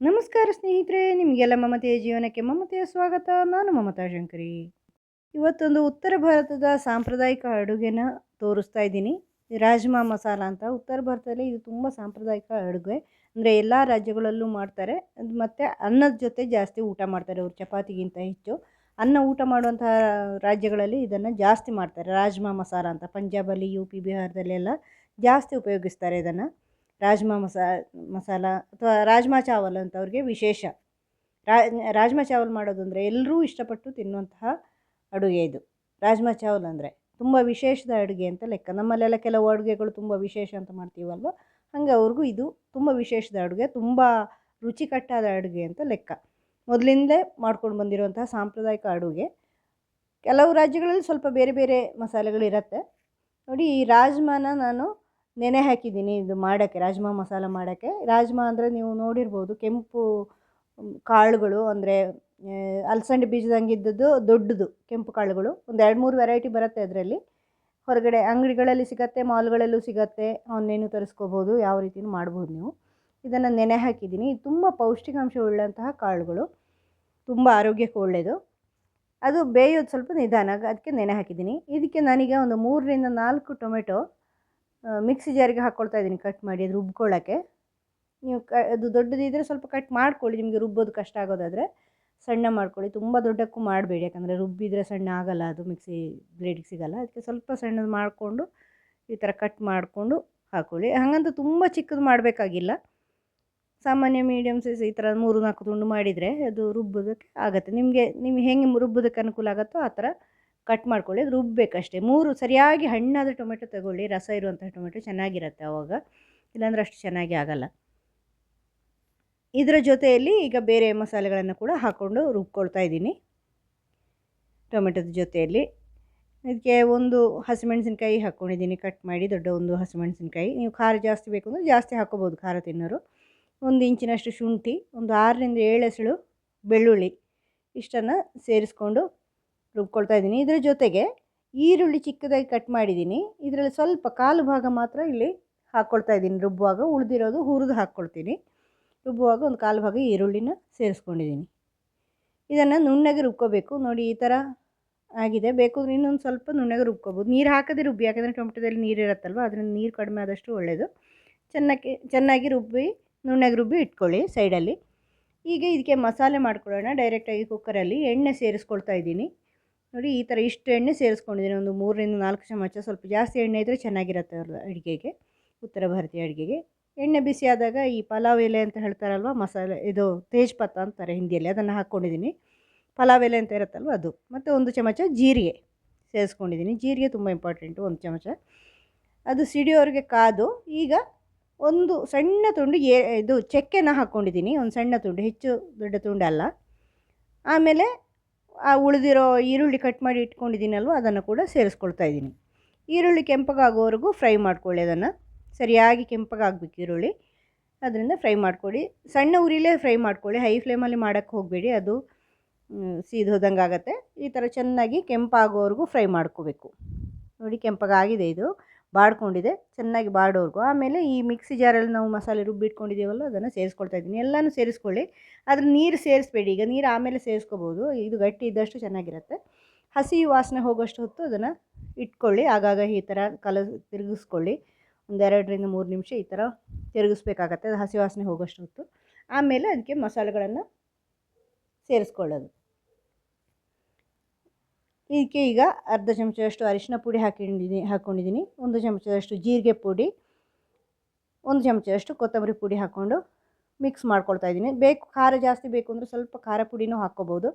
ನಮಸ್ಕಾರ ಸ್ನೇಹಿತರೆ, ನಿಮಗೆಲ್ಲ ಮಮತೆಯ ಜೀವನಕ್ಕೆ ಮಮತೆಯ ಸ್ವಾಗತ. ನಾನು ಮಮತಾ ಶಂಕರಿ. ಇವತ್ತೊಂದು ಉತ್ತರ ಭಾರತದ ಸಾಂಪ್ರದಾಯಿಕ ಅಡುಗೆನ ತೋರಿಸ್ತಾ ಇದ್ದೀನಿ. ರಾಜ್ಮಾ ಮಸಾಲ ಅಂತ. ಉತ್ತರ ಭಾರತದಲ್ಲಿ ಇದು ತುಂಬ ಸಾಂಪ್ರದಾಯಿಕ ಅಡುಗೆ. ಅಂದರೆ ಎಲ್ಲ ರಾಜ್ಯಗಳಲ್ಲೂ ಮಾಡ್ತಾರೆ. ಮತ್ತು ಅನ್ನದ ಜೊತೆ ಜಾಸ್ತಿ ಊಟ ಮಾಡ್ತಾರೆ ಅವರು ಚಪಾತಿಗಿಂತ ಹೆಚ್ಚು. ಅನ್ನ ಊಟ ಮಾಡುವಂತಹ ರಾಜ್ಯಗಳಲ್ಲಿ ಇದನ್ನು ಜಾಸ್ತಿ ಮಾಡ್ತಾರೆ. ರಾಜ್ಮಾ ಮಸಾಲ ಅಂತ. ಪಂಜಾಬಲ್ಲಿ ಯು ಪಿ ಬಿಹಾರದಲ್ಲೆಲ್ಲ ಜಾಸ್ತಿ ಉಪಯೋಗಿಸ್ತಾರೆ ಇದನ್ನು. ರಾಜ್ಮಾ ಮಸಾ, ಮಸಾಲ ಅಥವಾ ರಾಜ್ಮಾ ಚಾವಲ್ ಅಂತವ್ರಿಗೆ ವಿಶೇಷ. ರಾಜ್ಮಾ ಚಾವಲ್ ಮಾಡೋದು ಅಂದರೆ ಎಲ್ಲರೂ ಇಷ್ಟಪಟ್ಟು ತಿನ್ನುವಂತಹ ಅಡುಗೆ ಇದು. ರಾಜ್ಮಾ ಚಾವಲ್ ಅಂದರೆ ತುಂಬ ವಿಶೇಷದ ಅಡುಗೆ ಅಂತ ಲೆಕ್ಕ. ನಮ್ಮಲ್ಲೆಲ್ಲ ಕೆಲವು ಅಡುಗೆಗಳು ತುಂಬ ವಿಶೇಷ ಅಂತ ಮಾಡ್ತೀವಲ್ವ? ಹಾಗೆ ಅವ್ರಿಗೂ ಇದು ತುಂಬ ವಿಶೇಷದ ಅಡುಗೆ, ತುಂಬ ರುಚಿಕಟ್ಟಾದ ಅಡುಗೆ ಅಂತ ಲೆಕ್ಕ. ಮೊದಲಿಂದಲೇ ಮಾಡ್ಕೊಂಡು ಬಂದಿರುವಂತಹ ಸಾಂಪ್ರದಾಯಿಕ ಅಡುಗೆ. ಕೆಲವು ರಾಜ್ಯಗಳಲ್ಲಿ ಸ್ವಲ್ಪ ಬೇರೆ ಬೇರೆ ಮಸಾಲೆಗಳಿರುತ್ತೆ ನೋಡಿ ಈ ರಾಜ್ಮಾನ ನಾನು ನೆನೆ ಹಾಕಿದ್ದೀನಿ ಇದು ಮಾಡೋಕ್ಕೆ, ರಾಜ್ಮಾ ಮಸಾಲ ಮಾಡೋಕ್ಕೆ. ರಾಜ್ಮಾ ಅಂದರೆ ನೀವು ನೋಡಿರ್ಬೋದು ಕೆಂಪು ಕಾಳುಗಳು ಅಂದರೆ ಅಲಸಂದೆ ಬೀಜದಂಗಿದ್ದದ್ದು ದೊಡ್ಡದು ಕೆಂಪು ಕಾಳುಗಳು. ಒಂದು ಎರಡು ಮೂರು ವೆರೈಟಿ ಬರುತ್ತೆ ಅದರಲ್ಲಿ. ಹೊರಗಡೆ ಅಂಗಡಿಗಳಲ್ಲಿ ಸಿಗತ್ತೆ, ಮಾಲ್ಗಳಲ್ಲೂ ಸಿಗತ್ತೆ ಅವನ್ನೇನು ತರಿಸ್ಕೋಬೋದು, ಯಾವ ರೀತಿಯೂ ಮಾಡ್ಬೋದು ನೀವು. ಇದನ್ನು ನೆನೆ ಹಾಕಿದ್ದೀನಿ. ತುಂಬ ಪೌಷ್ಟಿಕಾಂಶ ಉಳ್ಳಂತಹ ಕಾಳುಗಳು. ತುಂಬ ಆರೋಗ್ಯಕ್ಕೆ ಒಳ್ಳೆಯದು ಅದು ಬೇಯೋದು ಸ್ವಲ್ಪ ನಿಧಾನ, ಅದಕ್ಕೆ ನೆನೆ ಹಾಕಿದ್ದೀನಿ. ಇದಕ್ಕೆ ನಾನೀಗ ಒಂದು ಮೂರರಿಂದ ನಾಲ್ಕು ಟೊಮೆಟೊ ಮಿಕ್ಸಿ ಜಾರಿಗೆ ಹಾಕ್ಕೊಳ್ತಾ ಇದ್ದೀನಿ ಕಟ್ ಮಾಡಿ ಅದು ರುಬ್ಕೊಳ್ಳೋಕ್ಕೆ ನೀವು ಕ, ಅದು ದೊಡ್ಡದಿದ್ದರೆ ಸ್ವಲ್ಪ ಕಟ್ ಮಾಡ್ಕೊಳ್ಳಿ, ನಿಮಗೆ ರುಬ್ಬೋದು ಕಷ್ಟ ಆಗೋದಾದರೆ. ಸಣ್ಣ ಮಾಡ್ಕೊಳ್ಳಿ, ತುಂಬ ದೊಡ್ಡಕ್ಕೂ ಮಾಡಬೇಡಿ, ಯಾಕಂದರೆ ರುಬ್ಬಿದರೆ ಸಣ್ಣ ಆಗಲ್ಲ, ಅದು ಮಿಕ್ಸಿ ಬ್ಲೇಡಿಗೆ ಸಿಗಲ್ಲ. ಅದಕ್ಕೆ ಸ್ವಲ್ಪ ಸಣ್ಣದು ಮಾಡಿಕೊಂಡು, ಈ ಥರ ಕಟ್ ಮಾಡಿಕೊಂಡು ಹಾಕ್ಕೊಳ್ಳಿ ಹಾಗಂತ ತುಂಬ ಚಿಕ್ಕದು ಮಾಡಬೇಕಾಗಿಲ್ಲ. ಸಾಮಾನ್ಯ ಮೀಡಿಯಮ್ ಸೈಜ್ ಈ ಥರ ಮೂರು ನಾಲ್ಕು ತುಂಡು ಮಾಡಿದರೆ ಅದು ರುಬ್ಬೋದಕ್ಕೆ ಆಗುತ್ತೆ. ನಿಮಗೆ, ನಿಮ್ಗೆ ಹೆಂಗೆ ರುಬ್ಬೋದಕ್ಕೆ ಅನುಕೂಲ ಆಗುತ್ತೋ ಆ ಥರ ಕಟ್ ಮಾಡ್ಕೊಳ್ಳಿ, ಅದು ರುಬ್ಬಬೇಕಷ್ಟೇ ಮೂರು ಸರಿಯಾಗಿ ಹಣ್ಣಾದ ಟೊಮೆಟೊ ತಗೊಳ್ಳಿ, ರಸ ಇರುವಂಥ ಟೊಮೆಟೊ ಚೆನ್ನಾಗಿರುತ್ತೆ ಆವಾಗ ಇಲ್ಲಾಂದ್ರೆ ಅಷ್ಟು ಚೆನ್ನಾಗಿ ಆಗಲ್ಲ. ಇದರ ಜೊತೆಯಲ್ಲಿ ಈಗ ಬೇರೆ ಮಸಾಲೆಗಳನ್ನು ಕೂಡ ಹಾಕ್ಕೊಂಡು ರುಬ್ಕೊಳ್ತಾ ಇದ್ದೀನಿ. ಟೊಮೆಟೊದ ಜೊತೆಯಲ್ಲಿ. ಇದಕ್ಕೆ ಒಂದು ಹಸಿಮೆಣಸಿನ್ಕಾಯಿ ಹಾಕ್ಕೊಂಡಿದ್ದೀನಿ ಕಟ್ ಮಾಡಿ ದೊಡ್ಡ ಒಂದು ಹಸಿಮೆಣಸಿನ್ಕಾಯಿ. ನೀವು ಖಾರ ಜಾಸ್ತಿ ಬೇಕು ಅಂದರೆ ಜಾಸ್ತಿ ಹಾಕ್ಕೋಬೋದು ಖಾರ ತಿನ್ನೋರು. ಒಂದು ಇಂಚಿನಷ್ಟು ಶುಂಠಿ, ಒಂದು ಆರರಿಂದ ಏಳು ಎಸಳು ಬೆಳ್ಳುಳ್ಳಿ ಇಷ್ಟನ್ನು ಸೇರಿಸ್ಕೊಂಡು ರುಬ್ಕೊಳ್ತಾ ಇದ್ದೀನಿ. ಇದರ ಜೊತೆಗೆ ಈರುಳ್ಳಿ ಚಿಕ್ಕದಾಗಿ ಕಟ್ ಮಾಡಿದ್ದೀನಿ. ಇದರಲ್ಲಿ ಸ್ವಲ್ಪ ಕಾಲು ಭಾಗ ಮಾತ್ರ ಇಲ್ಲಿ ಹಾಕ್ಕೊಳ್ತಾ ಇದ್ದೀನಿ. ರುಬ್ಬುವಾಗ ಉಳಿದಿರೋದು ಹುರಿದು ಹಾಕ್ಕೊಳ್ತೀನಿ ರುಬ್ಬುವಾಗ ಒಂದು ಕಾಲು ಭಾಗ ಈರುಳ್ಳಿನ ಸೇರಿಸ್ಕೊಂಡಿದ್ದೀನಿ. ಇದನ್ನು ನುಣ್ಣಗೆ ರುಬ್ಕೋಬೇಕು. ನೋಡಿ ಈ ಥರ ಆಗಿದೆ. ಬೇಕು ಇನ್ನೊಂದು ಸ್ವಲ್ಪ ನುಣ್ಣಗೆ ರುಬ್ಕೋಬೋದು. ನೀರು ಹಾಕದೆ ರುಬ್ಬಿ, ಯಾಕಂದರೆ ಟೊಮೆಟೊದಲ್ಲಿ ನೀರು ಇರುತ್ತಲ್ವ? ಅದರಿಂದ ನೀರು ಕಡಿಮೆ ಆದಷ್ಟು ಒಳ್ಳೆಯದು ಚೆನ್ನಾಗಿ ಚೆನ್ನಾಗಿ ರುಬ್ಬಿ, ನುಣ್ಣಗೆ ರುಬ್ಬಿ ಇಟ್ಕೊಳ್ಳಿ ಸೈಡಲ್ಲಿ ಈಗ ಇದಕ್ಕೆ ಮಸಾಲೆ ಮಾಡ್ಕೊಳ್ಳೋಣ. ಡೈರೆಕ್ಟಾಗಿ ಕುಕ್ಕರಲ್ಲಿ ಎಣ್ಣೆ ಸೇರಿಸ್ಕೊಳ್ತಾ ಇದ್ದೀನಿ. ನೋಡಿ, ಈ ಥರ ಇಷ್ಟು ಎಣ್ಣೆ ಸೇರಿಸ್ಕೊಂಡಿದ್ದೀನಿ. ಒಂದು ಮೂರರಿಂದ ನಾಲ್ಕು ಚಮಚ ಸ್ವಲ್ಪ ಜಾಸ್ತಿ ಎಣ್ಣೆ ಇದ್ದರೆ ಚೆನ್ನಾಗಿರುತ್ತೆ ಅವ್ರ ಅಡುಗೆಗೆ, ಉತ್ತರ ಭಾರತೀಯ ಅಡುಗೆಗೆ. ಎಣ್ಣೆ ಬಿಸಿ ಆದಾಗ ಈ ಪಲಾವ್ ಎಲೆ ಅಂತ ಹೇಳ್ತಾರಲ್ವ, ಮಸಾಲೆ, ಇದು ತೇಜ್ಪತ್ತ ಅಂತಾರೆ ಹಿಂದಿಯಲ್ಲಿ, ಅದನ್ನು ಹಾಕ್ಕೊಂಡಿದ್ದೀನಿ ಪಲಾವ್ ಎಲೆ ಅಂತ ಇರುತ್ತಲ್ವ ಅದು. ಮತ್ತು ಒಂದು ಚಮಚ ಜೀರಿಗೆ ಸೇರಿಸ್ಕೊಂಡಿದ್ದೀನಿ. ಜೀರಿಗೆ ತುಂಬ ಇಂಪಾರ್ಟೆಂಟು ಒಂದು ಚಮಚ. ಅದು ಸಿಡಿಯೋರಿಗೆ ಕಾದು, ಈಗ ಒಂದು ಸಣ್ಣ ತುಂಡು ಏ ಇದು ಚಕ್ಕೆನ ಹಾಕ್ಕೊಂಡಿದ್ದೀನಿ ಒಂದು ಸಣ್ಣ ತುಂಡು, ಹೆಚ್ಚು ದೊಡ್ಡ ತುಂಡು ಅಲ್ಲ ಆಮೇಲೆ ಆ ಉಳಿದಿರೋ ಈರುಳ್ಳಿ ಕಟ್ ಮಾಡಿ ಇಟ್ಕೊಂಡಿದ್ದೀನಲ್ವ, ಅದನ್ನು ಕೂಡ ಸೇರಿಸ್ಕೊಳ್ತಾ ಇದ್ದೀನಿ. ಈರುಳ್ಳಿ ಕೆಂಪಗಾಗೋವರೆಗೂ ಫ್ರೈ ಮಾಡ್ಕೊಳ್ಳಿ ಅದನ್ನು. ಸರಿಯಾಗಿ ಕೆಂಪಗಾಗಬೇಕು ಈರುಳ್ಳಿ. ಅದರಿಂದ ಫ್ರೈ ಮಾಡ್ಕೊಳ್ಳಿ. ಸಣ್ಣ ಉರಿಲೇ ಫ್ರೈ ಮಾಡ್ಕೊಳ್ಳಿ. ಹೈ ಫ್ಲೇಮಲ್ಲಿ ಮಾಡೋಕ್ಕೆ ಹೋಗಬೇಡಿ. ಅದು ಸೀದು ಹೋದಂಗೆ ಆಗುತ್ತೆ ಈ ಥರ ಚೆನ್ನಾಗಿ ಕೆಂಪಾಗೋವರೆಗೂ ಫ್ರೈ ಮಾಡ್ಕೋಬೇಕು. ನೋಡಿ ಕೆಂಪಗಾಗಿದೆ ಇದು. ಬಾಡ್ಕೊಂಡಿದೆ, ಚೆನ್ನಾಗಿ ಬಾಡೋರ್ಗು. ಆಮೇಲೆ ಈ ಮಿಕ್ಸಿ ಜಾರಲ್ಲಿ ನಾವು ಮಸಾಲೆ ರುಬ್ಬಿಟ್ಕೊಂಡಿದ್ದೀವಲ್ಲ ಅದನ್ನು ಸೇರಿಸ್ಕೊಳ್ತಾ ಇದ್ದೀನಿ. ಎಲ್ಲನೂ ಸೇರಿಸ್ಕೊಳ್ಳಿ. ಅದ್ರ ನೀರು ಸೇರಿಸ್ಬೇಡಿ. ಈಗ ನೀರು ಆಮೇಲೆ ಸೇರಿಸ್ಕೋಬೋದು. ಇದು ಗಟ್ಟಿ ಇದ್ದಷ್ಟು ಚೆನ್ನಾಗಿರುತ್ತೆ. ಹಸಿ ವಾಸನೆ ಹೋಗೋಷ್ಟು ಹೊತ್ತು ಅದನ್ನು ಇಟ್ಕೊಳ್ಳಿ. ಆಗಾಗ ಈ ಥರ ಕಲ ತಿರುಗಿಸ್ಕೊಳ್ಳಿ. ಒಂದೆರಡರಿಂದ ಮೂರು ನಿಮಿಷ ಈ ಥರ ತಿರುಗಿಸ್ಬೇಕಾಗತ್ತೆ. ಅದು ಹಸಿ ವಾಸನೆ ಹೋಗೋಷ್ಟು ಹೊತ್ತು. ಆಮೇಲೆ ಅದಕ್ಕೆ ಮಸಾಲೆಗಳನ್ನು ಸೇರಿಸ್ಕೊಳ್ಳೋದು. ಇದಕ್ಕೆ ಈಗ ಅರ್ಧ ಚಮಚದಷ್ಟು ಅರಿಶಿನ ಪುಡಿ ಹಾಕೊಂಡಿದ್ದೀನಿ ಹಾಕ್ಕೊಂಡಿದ್ದೀನಿ ಒಂದು ಚಮಚದಷ್ಟು ಜೀರಿಗೆ ಪುಡಿ, ಒಂದು ಚಮಚದಷ್ಟು ಕೊತ್ತಂಬರಿ ಪುಡಿ ಹಾಕ್ಕೊಂಡು ಮಿಕ್ಸ್ ಮಾಡ್ಕೊಳ್ತಾ ಇದ್ದೀನಿ ಬೇಕು, ಖಾರ ಜಾಸ್ತಿ ಬೇಕು ಅಂದರೆ ಸ್ವಲ್ಪ ಖಾರ ಪುಡಿನೂ ಹಾಕ್ಕೋಬೋದು.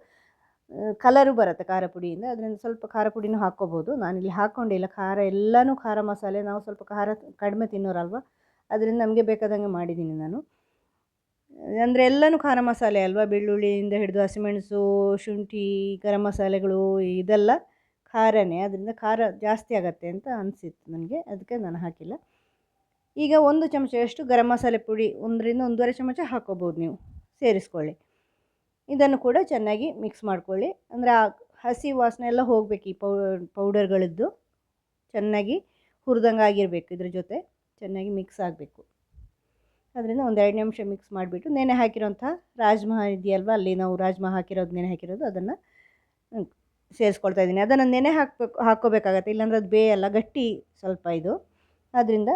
ಕಲರು ಬರುತ್ತೆ ಖಾರ ಪುಡಿಯಿಂದ, ಅದರಿಂದ ಸ್ವಲ್ಪ ಖಾರ ಪುಡಿನೂ ಹಾಕ್ಕೋಬೋದು. ನಾನಿಲ್ಲಿ ಹಾಕ್ಕೊಂಡಿಲ್ಲ ಖಾರ ಎಲ್ಲನೂ ಖಾರ ಮಸಾಲೆ, ನಾವು ಸ್ವಲ್ಪ ಖಾರ ಕಡಿಮೆ ತಿನ್ನೋರಲ್ವ, ಅದರಿಂದ ನಮಗೆ ಬೇಕಾದಂಗೆ ಮಾಡಿದ್ದೀನಿ ನಾನು. ಅಂದರೆ ಎಲ್ಲನೂ ಖಾರ ಮಸಾಲೆ ಅಲ್ವಾ? ಬೆಳ್ಳುಳ್ಳಿಯಿಂದ ಹಿಡಿದು ಹಸಿಮೆಣಸು, ಶುಂಠಿ, ಗರಂ ಮಸಾಲೆಗಳು ಇದೆಲ್ಲ ಖಾರನೇ. ಅದರಿಂದ ಖಾರ ಜಾಸ್ತಿ ಆಗತ್ತೆ ಅಂತ ಅನಿಸಿತ್ತು ನನಗೆ. ಅದಕ್ಕೆ ನಾನು ಹಾಕಿಲ್ಲ. ಈಗ ಒಂದು ಚಮಚದಷ್ಟು ಗರಂ ಮಸಾಲೆ ಪುಡಿ ಒಂದರಿಂದ ಒಂದೂವರೆ ಚಮಚ ಹಾಕ್ಕೋಬೋದು ನೀವು. ಸೇರಿಸ್ಕೊಳ್ಳಿ. ಇದನ್ನು ಕೂಡ ಚೆನ್ನಾಗಿ ಮಿಕ್ಸ್ ಮಾಡ್ಕೊಳ್ಳಿ. ಅಂದರೆ ಆ ಹಸಿ ವಾಸನೆ ಎಲ್ಲ ಹೋಗಬೇಕು ಈ ಪೌಡರ್ಗಳದ್ದು. ಚೆನ್ನಾಗಿ ಹುರಿದಂಗೆ ಆಗಿರಬೇಕು ಇದ್ರ ಜೊತೆ. ಚೆನ್ನಾಗಿ ಮಿಕ್ಸ್ ಆಗಬೇಕು. ಅದರಿಂದ ಒಂದು ಎರಡು ನಿಮಿಷ ಮಿಕ್ಸ್ ಮಾಡಿಬಿಟ್ಟು ನೆನೆ ಹಾಕಿರೋಂಥ ರಾಜ್ಮಾ ಇದೆಯಲ್ವ, ಅಲ್ಲಿ ನಾವು ರಾಜ್ಮಾ ಹಾಕಿರೋದು, ನೆನೆ ಹಾಕಿರೋದು, ಅದನ್ನು ಸೇರಿಸ್ಕೊಳ್ತಾ ಇದ್ದೀನಿ. ಅದನ್ನು ನೆನೆ ಹಾಕಬೇಕು, ಹಾಕ್ಕೋಬೇಕಾಗತ್ತೆ. ಇಲ್ಲಾಂದ್ರೆ ಅದು ಬೇಯಲ್ಲ, ಗಟ್ಟಿ ಸ್ವಲ್ಪ ಇದು. ಆದ್ದರಿಂದ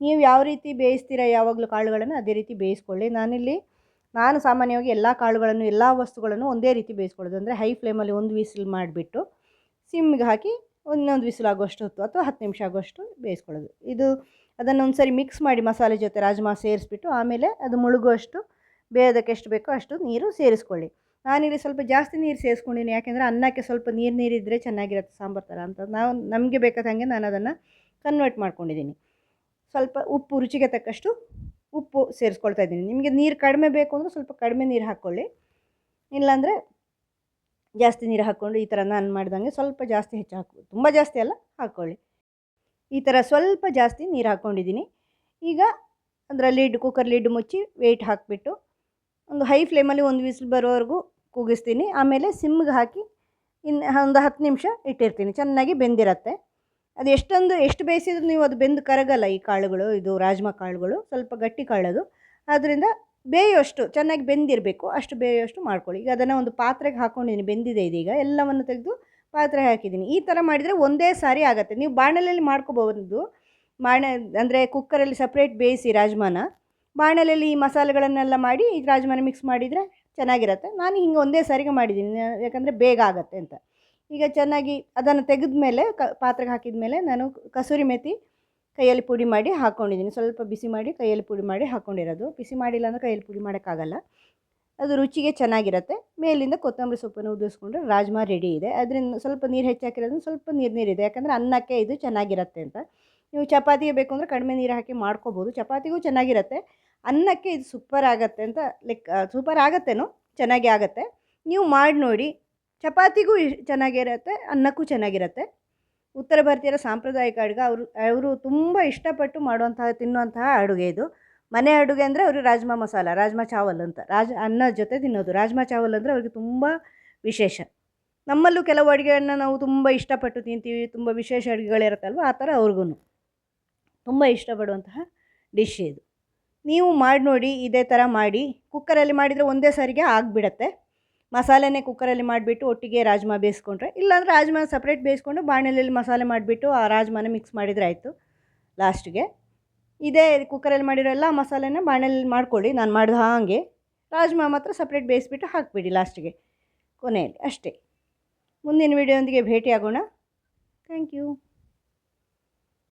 ನೀವು ಯಾವ ರೀತಿ ಬೇಯಿಸ್ತೀರ, ಯಾವಾಗಲೂ ಕಾಳುಗಳನ್ನು ಅದೇ ರೀತಿ ಬೇಯಿಸ್ಕೊಳ್ಳಿ. ನಾನಿಲ್ಲಿ, ನಾನು ಸಾಮಾನ್ಯವಾಗಿ ಎಲ್ಲ ಕಾಳುಗಳನ್ನು, ಎಲ್ಲ ವಸ್ತುಗಳನ್ನು ಒಂದೇ ರೀತಿ ಬೇಯಿಸ್ಕೊಳ್ಳೋದು. ಅಂದರೆ ಹೈ ಫ್ಲೇಮಲ್ಲಿ ಒಂದು ವಿಸಿಲ್ ಮಾಡಿಬಿಟ್ಟು ಸಿಮ್ಗೆ ಹಾಕಿ ಒಂದೊಂದು ವಿಸಿಲ್ ಆಗುವಷ್ಟು ಹೊತ್ತು ಅಥವಾ ಹತ್ತು ನಿಮಿಷ ಆಗೋಷ್ಟು ಬೇಯಿಸ್ಕೊಳ್ಳೋದು. ಇದು ಅದನ್ನು ಒಂದು ಸರಿ ಮಿಕ್ಸ್ ಮಾಡಿ ಮಸಾಲೆ ಜೊತೆ ರಾಜ್ಮಾ ಸೇರಿಸ್ಬಿಟ್ಟು ಆಮೇಲೆ ಅದು ಮುಳುಗುವಷ್ಟು ಬೇಯೋದಕ್ಕೆ ಎಷ್ಟು ಬೇಕೋ ಅಷ್ಟು ನೀರು ಸೇರಿಸ್ಕೊಳ್ಳಿ. ನಾನಿಲ್ಲಿ ಸ್ವಲ್ಪ ಜಾಸ್ತಿ ನೀರು ಸೇರಿಸ್ಕೊಂಡಿನಿ, ಯಾಕೆಂದರೆ ಅನ್ನಕ್ಕೆ ಸ್ವಲ್ಪ ನೀರು ನೀರಿದ್ದರೆ ಚೆನ್ನಾಗಿರುತ್ತೆ ಸಾಂಬಾರು ಥರ ಅಂತ. ನಾವು, ನಮಗೆ ಬೇಕಾದ ಹಾಗೆ ನಾನು ಅದನ್ನು ಕನ್ವರ್ಟ್ ಮಾಡ್ಕೊಂಡಿದ್ದೀನಿ ಸ್ವಲ್ಪ ಉಪ್ಪು, ರುಚಿಗೆ ತಕ್ಕಷ್ಟು ಉಪ್ಪು ಸೇರಿಸ್ಕೊಳ್ತಾ ಇದ್ದೀನಿ. ನಿಮಗೆ ನೀರು ಕಡಿಮೆ ಬೇಕು ಅಂದರೆ ಸ್ವಲ್ಪ ಕಡಿಮೆ ನೀರು ಹಾಕ್ಕೊಳ್ಳಿ. ಇಲ್ಲಾಂದರೆ ಜಾಸ್ತಿ ನೀರು ಹಾಕ್ಕೊಂಡು ಈ ಥರ ನಾನು ಮಾಡಿದಂಗೆ ಸ್ವಲ್ಪ ಜಾಸ್ತಿ ಹೆಚ್ಚು ಹಾಕು ತುಂಬ ಜಾಸ್ತಿ ಅಲ್ಲ, ಹಾಕ್ಕೊಳ್ಳಿ. ಈ ಥರ ಸ್ವಲ್ಪ ಜಾಸ್ತಿ ನೀರು ಹಾಕ್ಕೊಂಡಿದ್ದೀನಿ. ಈಗ ಅದರ ಲಿಡ್ ಕುಕ್ಕರ್ ಲಿಡ್ ಮುಚ್ಚಿ ವೆಯ್ಟ್ ಹಾಕಿಬಿಟ್ಟು ಒಂದು ಹೈ ಫ್ಲೇಮಲ್ಲಿ ಒಂದು ವಿಸಿಲ್ ಬರೋವರೆಗೂ ಕೂಗಿಸ್ತೀನಿ. ಆಮೇಲೆ ಸಿಮ್ಗೆ ಹಾಕಿ ಇನ್ನು ಒಂದು ಹತ್ತು ನಿಮಿಷ ಇಟ್ಟಿರ್ತೀನಿ. ಚೆನ್ನಾಗಿ ಬೆಂದಿರತ್ತೆ. ಅದು ಎಷ್ಟೊಂದು, ಎಷ್ಟು ಬೇಯಿಸಿದ್ರು ನೀವು ಅದು ಬೆಂದು ಕರಗಲ್ಲ ಈ ಕಾಳುಗಳು, ಇದು ರಾಜ್ಮಾ ಕಾಳುಗಳು, ಸ್ವಲ್ಪ ಗಟ್ಟಿ ಕಾಳದು. ಆದ್ದರಿಂದ ಬೇಯೋಷ್ಟು, ಚೆನ್ನಾಗಿ ಬೆಂದಿರಬೇಕು. ಅಷ್ಟು ಬೇಯೋಷ್ಟು ಮಾಡ್ಕೊಳ್ಳಿ. ಈಗ ಅದನ್ನು ಒಂದು ಪಾತ್ರೆಗೆ ಹಾಕ್ಕೊಂಡಿದ್ದೀನಿ ಬೆಂದಿದೆ ಇದೀಗ. ಎಲ್ಲವನ್ನು ತೆಗೆದು ಪಾತ್ರೆ ಹಾಕಿದ್ದೀನಿ. ಈ ಥರ ಮಾಡಿದರೆ ಒಂದೇ ಸಾರಿ ಆಗುತ್ತೆ. ನೀವು ಬಾಣಲೆಯಲ್ಲಿ ಮಾಡ್ಕೋಬಹುದು ಬಾಣ ಅಂದರೆ ಕುಕ್ಕರಲ್ಲಿ ಸಪ್ರೇಟ್ ಬೇಯಿಸಿ ರಾಜ್ಮಾನ. ಬಾಣಲೆಯಲ್ಲಿ ಈ ಮಸಾಲೆಗಳನ್ನೆಲ್ಲ ಮಾಡಿ ಈ ರಾಜ್ಮಾನ ಮಿಕ್ಸ್ ಮಾಡಿದರೆ ಚೆನ್ನಾಗಿರುತ್ತೆ. ನಾನು ಹಿಂಗೆ ಒಂದೇ ಸಾರಿಗೆ ಮಾಡಿದ್ದೀನಿ. ಯಾಕಂದರೆ ಬೇಗ ಆಗುತ್ತೆ ಅಂತ. ಈಗ ಚೆನ್ನಾಗಿ ಅದನ್ನು ತೆಗೆದ ಮೇಲೆ ಕ ಪಾತ್ರೆಗೆ ಹಾಕಿದ ಮೇಲೆ ನಾನು ಕಸೂರಿ ಮೆಥಿ ಕೈಯಲ್ಲಿ ಪುಡಿ ಮಾಡಿ ಹಾಕ್ಕೊಂಡಿದ್ದೀನಿ ಸ್ವಲ್ಪ ಬಿಸಿ ಮಾಡಿ ಕೈಯಲ್ಲಿ ಪುಡಿ ಮಾಡಿ ಹಾಕ್ಕೊಂಡಿರೋದು ಬಿಸಿ ಮಾಡಿಲ್ಲ ಅಂದರೆ ಕೈಯಲ್ಲಿ ಪುಡಿ ಮಾಡೋಕ್ಕಾಗಲ್ಲ. ಅದು ರುಚಿಗೆ ಚೆನ್ನಾಗಿರುತ್ತೆ. ಮೇಲಿಂದ ಕೊತ್ತಂಬರಿ ಸೊಪ್ಪನ್ನು ಉದಿಸ್ಕೊಂಡ್ರೆ ರಾಜ್ಮಾ ರೆಡಿ ಇದೆ. ಅದರಿಂದ ಸ್ವಲ್ಪ ನೀರು ಹೆಚ್ಚಾಕಿರೋದ್ರಿಂದ ಸ್ವಲ್ಪ ನೀರು ನೀರಿದೆ ಯಾಕಂದರೆ ಅನ್ನಕ್ಕೆ ಇದು ಚೆನ್ನಾಗಿರುತ್ತೆ ಅಂತ. ನೀವು ಚಪಾತಿಗೆ ಬೇಕು ಅಂದರೆ ಕಡಿಮೆ ನೀರು ಹಾಕಿ ಮಾಡ್ಕೋಬೋದು. ಚಪಾತಿಗೂ ಚೆನ್ನಾಗಿರುತ್ತೆ. ಅನ್ನಕ್ಕೆ ಇದು ಸೂಪರ್ ಆಗುತ್ತೆ ಅಂತ ಲೈಕ್ ಸೂಪರ್ ಆಗತ್ತೇನೋ? ಚೆನ್ನಾಗಿ ಆಗುತ್ತೆ. ನೀವು ಮಾಡಿ ನೋಡಿ. ಚಪಾತಿಗೂ ಚೆನ್ನಾಗಿರುತ್ತೆ, ಅನ್ನಕ್ಕೂ ಚೆನ್ನಾಗಿರುತ್ತೆ. ಉತ್ತರ ಭಾರತೀಯರ ಸಾಂಪ್ರದಾಯಿಕ ಅಡುಗೆ. ಅವರು ಅವರು ತುಂಬ ಇಷ್ಟಪಟ್ಟು ಮಾಡುವಂತಹ, ತಿನ್ನುವಂತಹ ಅಡುಗೆ ಇದು. ಮನೆ ಅಡುಗೆ ಅಂದರೆ ಅವರು ರಾಜ್ಮಾ ಮಸಾಲ, ರಾಜ್ಮಾ ಚಾವಲ್ ಅಂತ. ರಾಜ, ಅನ್ನ ಜೊತೆ ತಿನ್ನೋದು. ರಾಜ್ಮಾ ಚಾವಲ್ ಅಂದರೆ ಅವ್ರಿಗೆ ತುಂಬ ವಿಶೇಷ. ನಮ್ಮಲ್ಲೂ ಕೆಲವು ಅಡುಗೆಯನ್ನು ನಾವು ತುಂಬ ಇಷ್ಟಪಟ್ಟು ತಿಂತೀವಿ. ತುಂಬ ವಿಶೇಷ ಅಡುಗೆಗಳಿರುತ್ತಲ್ವ? ಆ ಥರ ಅವ್ರಿಗೂ ತುಂಬ ಇಷ್ಟಪಡುವಂತಹ ಡಿಶ್ ಇದು. ನೀವು ಮಾಡಿ ನೋಡಿ, ಇದೇ ಥರ ಮಾಡಿ. ಕುಕ್ಕರಲ್ಲಿ ಮಾಡಿದರೆ ಒಂದೇ ಸಾರಿಗೆ ಆಗಿಬಿಡತ್ತೆ. ಮಸಾಲೆನೇ ಕುಕ್ಕರಲ್ಲಿ ಮಾಡಿಬಿಟ್ಟು ಒಟ್ಟಿಗೆ ರಾಜ್ಮಾ ಬೇಯಿಸ್ಕೊಂಡ್ರೆ. ಇಲ್ಲಾಂದರೆ ರಾಜ್ಮಾ ಸಪ್ರೇಟ್ ಬೇಯಿಸ್ಕೊಂಡು ಬಾಣಲೆಯಲ್ಲಿ ಮಸಾಲೆ ಮಾಡಿಬಿಟ್ಟು ಆ ರಾಜ್ಮಾನ ಮಿಕ್ಸ್ ಮಾಡಿದರೆ ಆಯಿತು ಲಾಸ್ಟ್ಗೆ. ಇದೇ ಕುಕ್ಕರಲ್ಲಿ ಮಾಡಿರೋ ಎಲ್ಲ ಮಸಾಲೆನ ಬಾಣಲೆಯಲ್ಲಿ ಮಾಡ್ಕೊಳ್ಳಿ. ನಾನು ಮಾಡಿದ ಹಾಗೆ. ರಾಜ್ಮಾ ಮಾತ್ರ ಸಪ್ರೇಟ್ ಬೇಯಿಸ್ಬಿಟ್ಟು ಹಾಕಿಬಿಡಿ ಲಾಸ್ಟಿಗೆ ಕೊನೆಯಲ್ಲಿ ಅಷ್ಟೇ. ಮುಂದಿನ ವೀಡಿಯೋದೊಂದಿಗೆ ಭೇಟಿಯಾಗೋಣ. Thank you